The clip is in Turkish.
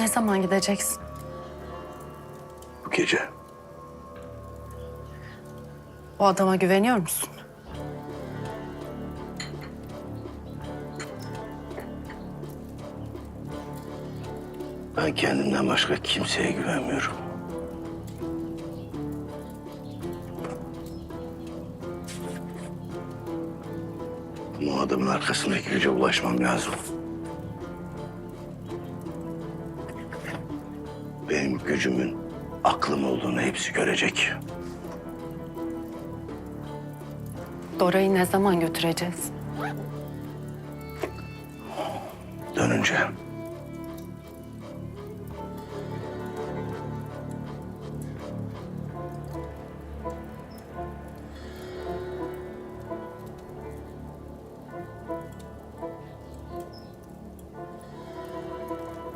Ne zaman gideceksin? Bu gece. O adama güveniyor musun? Ben kendimden başka kimseye güvenmiyorum. Ama adamın arkasındaki güce ulaşmam lazım. Benim gücümün aklım olduğunu hepsi görecek. Dora'yı ne zaman götüreceğiz? Dönünce